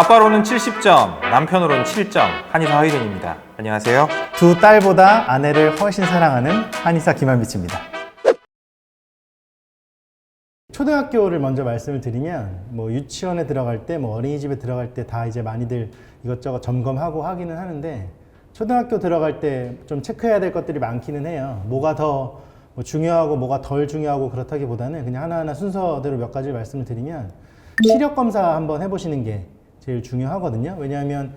아빠로는 70점, 남편으로는 7점, 한의사 하이든입니다. 안녕하세요. 두 딸보다 아내를 훨씬 사랑하는 한의사 김한비치입니다. 초등학교를 먼저 말씀을 드리면 뭐 유치원에 들어갈 때 뭐 어린이집에 들어갈 때 다 이제 많이들 이것저것 점검하고 하기는 하는데 초등학교 들어갈 때 좀 체크해야 될 것들이 많기는 해요. 뭐가 더 뭐 중요하고 뭐가 덜 중요하고 그렇다기보다는 그냥 하나하나 순서대로 몇 가지 말씀을 드리면 시력 검사 한번 해보시는 게 제일 중요하거든요. 왜냐하면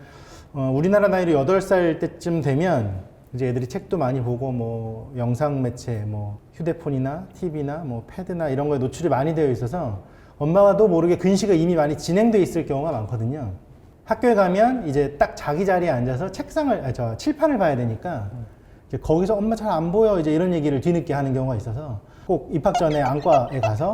어, 우리나라 나이로 8살 때쯤 되면 이제 애들이 책도 많이 보고 뭐 영상 매체 뭐 휴대폰이나 TV나 뭐 패드나 이런 거에 노출이 많이 되어 있어서 엄마가도 모르게 근시가 이미 많이 진행돼 있을 경우가 많거든요. 학교에 가면 이제 딱 자기 자리에 앉아서 책상을 아, 저 칠판을 봐야 되니까 거기서 엄마 잘 안 보여 이제 이런 얘기를 뒤늦게 하는 경우가 있어서 꼭 입학 전에 안과에 가서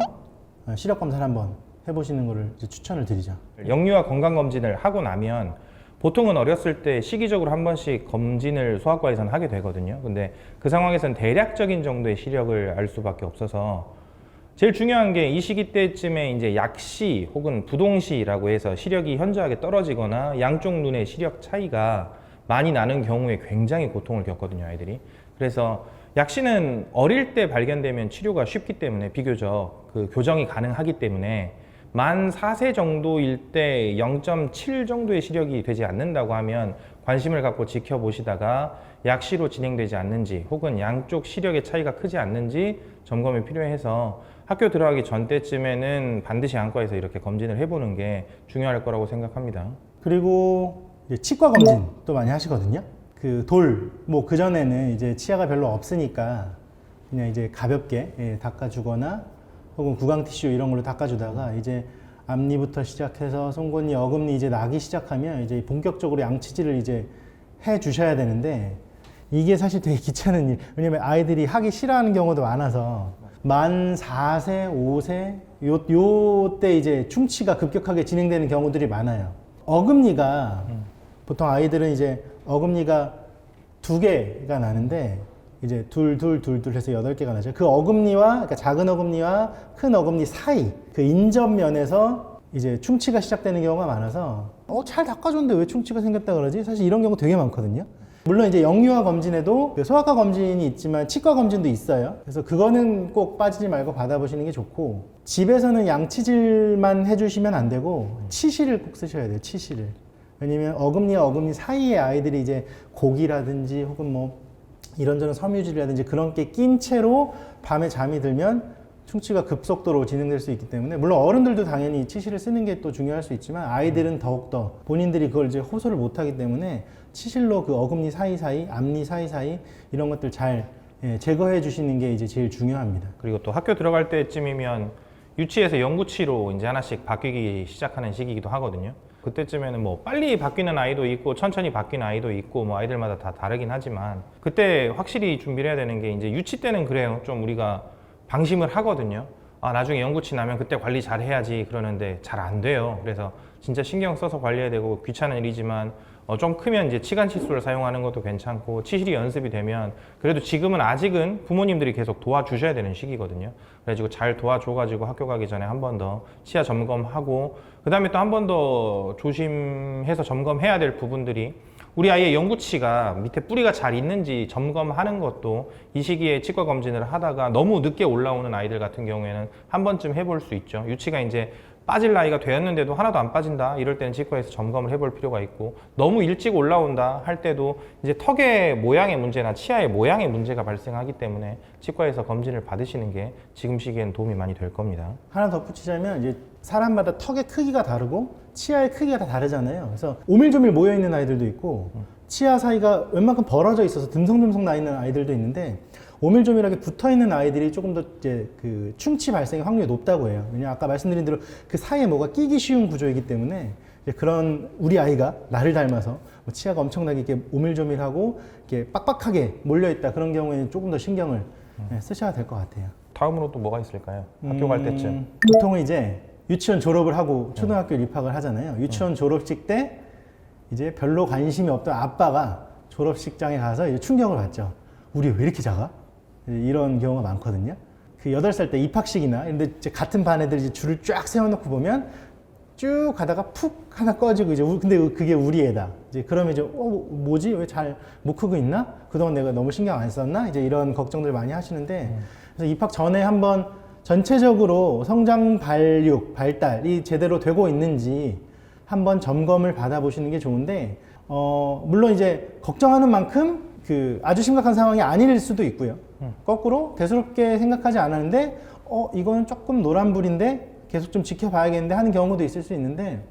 어, 시력 검사를 한번 해보시는 이제 추천을 드리죠. 영유아 건강검진을 하고 나면 보통은 어렸을 때 시기적으로 한 번씩 검진을 소아과에서는 하게 되거든요. 근데 그 상황에서는 대략적인 정도의 시력을 알 수밖에 없어서 제일 중요한 게 이 시기 때쯤에 이제 약시 혹은 부동시라고 해서 시력이 현저하게 떨어지거나 양쪽 눈의 시력 차이가 많이 나는 경우에 굉장히 고통을 겪거든요, 아이들이. 그래서 약시는 어릴 때 발견되면 치료가 쉽기 때문에 비교적 그 교정이 가능하기 때문에 만 4세 정도일 때 0.7 정도의 시력이 되지 않는다고 하면 관심을 갖고 지켜보시다가 약시로 진행되지 않는지 혹은 양쪽 시력의 차이가 크지 않는지 점검이 필요해서 학교 들어가기 전 때쯤에는 반드시 안과에서 이렇게 검진을 해보는 게 중요할 거라고 생각합니다. 그리고 치과 검진도 많이 하시거든요. 그 돌, 뭐 그전에는 이제 치아가 별로 없으니까 그냥 이제 가볍게 예, 닦아주거나 혹은 구강 티슈 이런 걸로 닦아주다가 이제 앞니부터 시작해서 송곳니, 어금니 이제 나기 시작하면 이제 본격적으로 양치질을 이제 해 주셔야 되는데 이게 사실 되게 귀찮은 일. 왜냐면 아이들이 하기 싫어하는 경우도 많아서 만 4세, 5세 요 요 때 이제 충치가 급격하게 진행되는 경우들이 많아요. 어금니가 보통 아이들은 이제 어금니가 두 개가 나는데 이제 둘, 둘, 둘, 둘 해서 여덟 개가 나죠. 그 어금니와, 그러니까 작은 어금니와 큰 어금니 사이, 그 인접면에서 이제 충치가 시작되는 경우가 많아서, 어, 잘 닦아줬는데 왜 충치가 생겼다 그러지? 사실 이런 경우 되게 많거든요. 물론 이제 영유아 검진에도 그 소아과 검진이 있지만 치과 검진도 있어요. 그래서 그거는 꼭 빠지지 말고 받아보시는 게 좋고, 집에서는 양치질만 해주시면 안 되고, 치실을 꼭 쓰셔야 돼요, 치실을. 왜냐면 어금니와 어금니 사이에 아이들이 이제 고기라든지 혹은 뭐 이런저런 섬유질이라든지 그런 게 낀 채로 밤에 잠이 들면 충치가 급속도로 진행될 수 있기 때문에 물론 어른들도 당연히 치실을 쓰는 게 또 중요할 수 있지만 아이들은 더욱더 본인들이 그걸 이제 호소를 못 하기 때문에 치실로 그 어금니 사이사이, 앞니 사이사이 이런 것들 잘 예, 제거해 주시는 게 이제 제일 중요합니다. 그리고 또 학교 들어갈 때쯤이면 유치에서 영구치로 이제 하나씩 바뀌기 시작하는 시기이기도 하거든요. 그때쯤에는 뭐 빨리 바뀌는 아이도 있고 천천히 바뀌는 아이도 있고 뭐 아이들마다 다 다르긴 하지만 그때 확실히 준비를 해야 되는 게 이제 유치 때는 그래요. 좀 우리가 방심을 하거든요. 아, 나중에 영구치 나면 그때 관리 잘 해야지 그러는데 잘 안 돼요. 그래서 진짜 신경 써서 관리해야 되고 귀찮은 일이지만 어, 좀 크면 이제 치간 칫솔을 사용하는 것도 괜찮고 치실이 연습이 되면 그래도 지금은 아직은 부모님들이 계속 도와주셔야 되는 시기거든요. 그래가지고 잘 도와줘가지고 학교 가기 전에 한 번 더 치아 점검하고 그 다음에 또 한 번 더 조심해서 점검해야 될 부분들이 우리 아이의 영구치가 밑에 뿌리가 잘 있는지 점검하는 것도 이 시기에 치과 검진을 하다가 너무 늦게 올라오는 아이들 같은 경우에는 한 번쯤 해볼 수 있죠. 유치가 이제 빠질 나이가 되었는데도 하나도 안 빠진다 이럴 때는 치과에서 점검을 해볼 필요가 있고 너무 일찍 올라온다 할 때도 이제 턱의 모양의 문제나 치아의 모양의 문제가 발생하기 때문에 치과에서 검진을 받으시는 게 지금 시기에는 도움이 많이 될 겁니다. 하나 덧붙이자면 이제 사람마다 턱의 크기가 다르고 치아의 크기가 다 다르잖아요. 그래서 오밀조밀 모여 있는 아이들도 있고 치아 사이가 웬만큼 벌어져 있어서 듬성듬성 나 있는 아이들도 있는데 오밀조밀하게 붙어 있는 아이들이 조금 더 이제 그 충치 발생의 확률이 높다고 해요. 왜냐 아까 말씀드린 대로 그 사이에 뭐가 끼기 쉬운 구조이기 때문에 그런 우리 아이가 나를 닮아서 뭐 치아가 엄청나게 이렇게 오밀조밀하고 이렇게 빡빡하게 몰려 있다 그런 경우에는 조금 더 신경을 네, 쓰셔야 될 것 같아요. 다음으로 또 뭐가 있을까요? 학교 갈 때쯤. 음, 보통은 이제 유치원 졸업을 하고 초등학교 입학을 하잖아요. 유치원 졸업식 때 이제 별로 관심이 없던 아빠가 졸업식장에 가서 이제 충격을 받죠. 우리 왜 이렇게 작아? 이제 이런 경우가 많거든요. 그 8살 때 입학식이나 이제 같은 반 애들 이제 줄을 쫙 세워놓고 보면 쭉 가다가 푹 하나 꺼지고 이제 우- 근데 그게 우리 애다. 이제 그러면 이제 어 뭐지 왜 잘 못 크고 있나? 그동안 내가 너무 신경 안 썼나? 이제 이런 걱정들 많이 하시는데 그래서 입학 전에 한번 전체적으로 성장 발육 발달이 제대로 되고 있는지 한번 점검을 받아보시는 게 좋은데 어 물론 이제 걱정하는 만큼 그 아주 심각한 상황이 아닐 수도 있고요. 거꾸로 대수롭게 생각하지 않았는데 어 이거는 조금 노란불인데 계속 좀 지켜봐야겠는데 하는 경우도 있을 수 있는데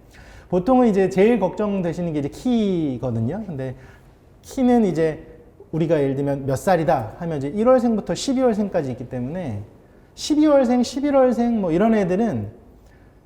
보통은 이제 제일 걱정되시는 게 이제 키거든요. 근데 키는 이제 우리가 예를 들면 몇 살이다 하면 이제 1월생부터 12월생까지 있기 때문에 12월생, 11월생 뭐 이런 애들은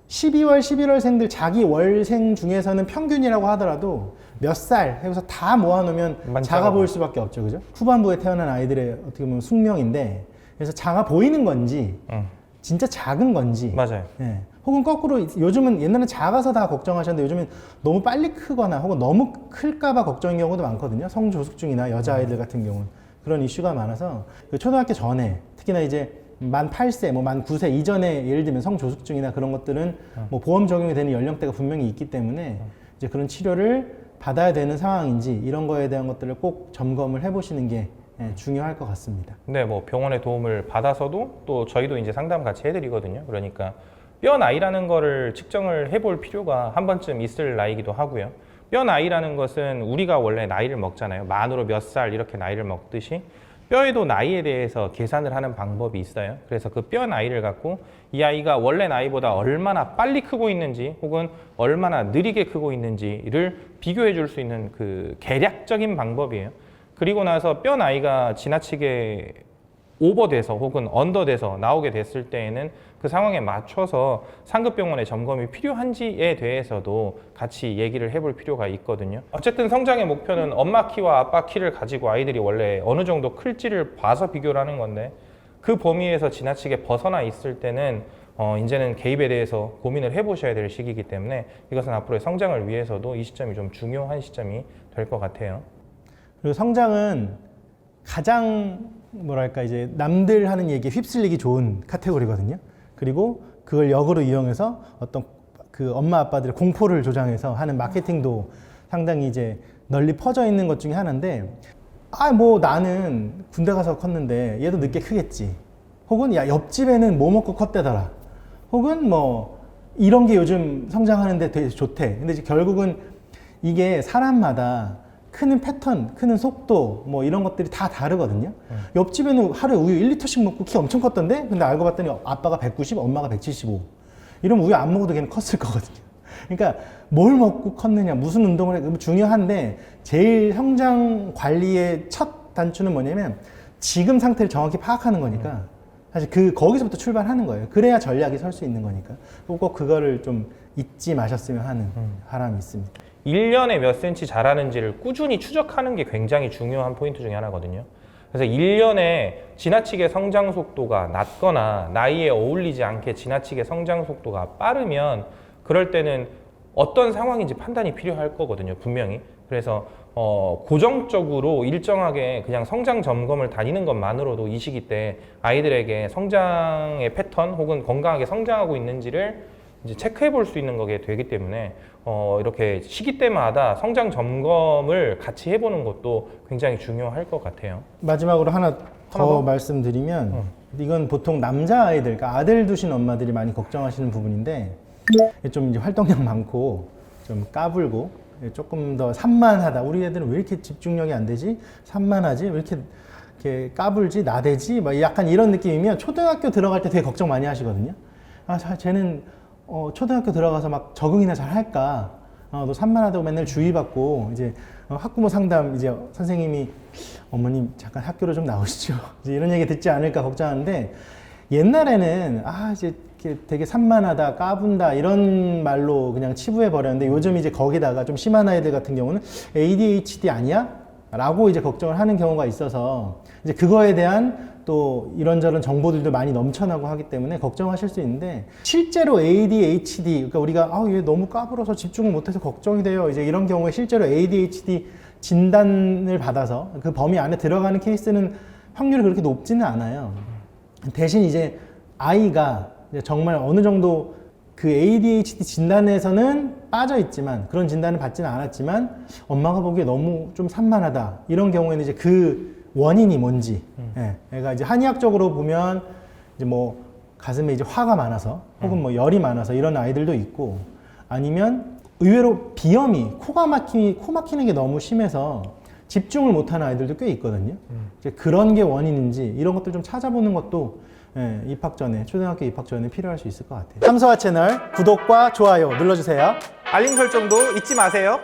12월, 11월생들 자기 월생 중에서는 평균이라고 하더라도 몇 살 해서 다 모아놓으면 작아 보일 수밖에 없죠, 그죠? 후반부에 태어난 아이들의 어떻게 보면 숙명인데 그래서 작아 보이는 건지 응. 진짜 작은 건지 맞아요. 예. 혹은 거꾸로 요즘은 옛날엔 작아서 다 걱정하셨는데 요즘은 너무 빨리 크거나 혹은 너무 클까봐 걱정인 경우도 많거든요. 성조숙중이나 여자 아이들 같은 경우는 그런 이슈가 많아서 그 초등학교 전에 특히나 이제 만 8세, 뭐 만 9세 이전에 예를 들면 성조숙중이나 그런 것들은 뭐 보험 적용이 되는 연령대가 분명히 있기 때문에 이제 그런 치료를 받아야 되는 상황인지 이런 거에 대한 것들을 꼭 점검을 해보시는 게 예, 중요할 것 같습니다. 근데 뭐 병원의 도움을 받아서도 또 저희도 이제 상담 같이 해드리거든요. 그러니까 뼈 나이라는 거를 측정을 해볼 필요가 한 번쯤 있을 나이기도 하고요. 뼈 나이라는 것은 우리가 원래 나이를 먹잖아요. 만으로 몇 살 이렇게 나이를 먹듯이 뼈에도 나이에 대해서 계산을 하는 방법이 있어요. 그래서 그 뼈 나이를 갖고 이 아이가 원래 나이보다 얼마나 빨리 크고 있는지 혹은 얼마나 느리게 크고 있는지를 비교해 줄 수 있는 그 계략적인 방법이에요. 그리고 나서 뼈 나이가 지나치게 오버돼서 혹은 언더돼서 나오게 됐을 때에는 그 상황에 맞춰서 상급 병원의 점검이 필요한지에 대해서도 같이 얘기를 해볼 필요가 있거든요. 어쨌든 성장의 목표는 엄마 키와 아빠 키를 가지고 아이들이 원래 어느 정도 클지를 봐서 비교를 하는 건데 그 범위에서 지나치게 벗어나 있을 때는 어, 이제는 개입에 대해서 고민을 해보셔야 될 시기이기 때문에 이것은 앞으로의 성장을 위해서도 이 시점이 좀 중요한 시점이 될 것 같아요. 그리고 성장은 가장 뭐랄까 이제 남들 하는 얘기에 휩쓸리기 좋은 카테고리거든요. 그리고 그걸 역으로 이용해서 어떤 그 엄마 아빠들의 공포를 조장해서 하는 마케팅도 상당히 이제 널리 퍼져 있는 것 중에 하나인데 아 뭐 나는 군대 가서 컸는데 얘도 늦게 크겠지. 혹은 야 옆집에는 뭐 먹고 컸대더라. 혹은 뭐 이런 게 요즘 성장하는데 되게 좋대. 근데 결국은 이게 사람마다 크는 패턴, 크는 속도 뭐 이런 것들이 다 다르거든요. 옆집에는 하루에 우유 1리터씩 먹고 키 엄청 컸던데 근데 알고 봤더니 아빠가 190, 엄마가 175. 이러면 우유 안 먹어도 걔는 컸을 거거든요. 그러니까 뭘 먹고 컸느냐, 무슨 운동을 해, 중요한데 제일 성장 관리의 첫 단추는 뭐냐면 지금 상태를 정확히 파악하는 거니까 사실 그 거기서부터 출발하는 거예요. 그래야 전략이 설 수 있는 거니까 꼭 그거를 좀 잊지 마셨으면 하는 바람이 있습니다. 1년에 몇 센치 자라는지를 꾸준히 추적하는 게 굉장히 중요한 포인트 중에 하나거든요. 그래서 1년에 지나치게 성장 속도가 낮거나 나이에 어울리지 않게 지나치게 성장 속도가 빠르면 그럴 때는 어떤 상황인지 판단이 필요할 거거든요, 분명히. 그래서 어, 고정적으로 일정하게 그냥 성장 점검을 다니는 것만으로도 이 시기 때 아이들에게 성장의 패턴 혹은 건강하게 성장하고 있는지를 이제 체크해 볼 수 있는 거게 되기 때문에 어, 이렇게 시기 때마다 성장 점검을 같이 해보는 것도 굉장히 중요할 것 같아요. 마지막으로 하나 더 하나 더? 말씀드리면 이건 보통 남자 아이들, 그러니까 아들 두신 엄마들이 많이 걱정하시는 부분인데 좀 이제 활동량 많고 좀 까불고 조금 더 산만하다. 우리 애들은 왜 이렇게 집중력이 안 되지? 산만하지? 왜 이렇게 이렇게 까불지? 나대지? 막 약간 이런 느낌이면 초등학교 들어갈 때 되게 걱정 많이 하시거든요. 아, 자, 쟤는 어, 초등학교 들어가서 막 적응이나 잘 할까? 어, 너 산만하다고 맨날 주의받고 이제 어, 학부모 상담 이제 선생님이 어머님 잠깐 학교로 좀 나오시죠. 이제 이런 얘기 듣지 않을까 걱정하는데 옛날에는 아 이제 되게 산만하다 까분다 이런 말로 그냥 치부해 버렸는데 요즘 이제 거기다가 좀 심한 아이들 같은 경우는 ADHD 아니야? 라고 이제 걱정을 하는 경우가 있어서 이제 그거에 대한 또 이런저런 정보들도 많이 넘쳐나고 하기 때문에 걱정하실 수 있는데 실제로 ADHD 그러니까 우리가 아 얘 너무 까불어서 집중을 못해서 걱정이 돼요 이제 이런 경우에 실제로 ADHD 진단을 받아서 그 범위 안에 들어가는 케이스는 확률이 그렇게 높지는 않아요. 대신 이제 아이가 정말 어느 정도 그 ADHD 진단에서는 빠져 있지만 그런 진단을 받지는 않았지만 엄마가 보기에 너무 좀 산만하다. 이런 경우에는 이제 그 원인이 뭔지. 예, 애가 이제 한의학적으로 보면 이제 뭐 가슴에 이제 화가 많아서 혹은 뭐 열이 많아서 이런 아이들도 있고 아니면 의외로 비염이 코가 막히 코 막히는 게 너무 심해서 집중을 못하는 아이들도 꽤 있거든요. 이제 그런 게 원인인지 이런 것들 좀 찾아보는 것도 예, 입학 전에 초등학교 입학 전에 필요할 수 있을 것 같아요. 삼서화 채널 구독과 좋아요 눌러주세요. 알림 설정도 잊지 마세요.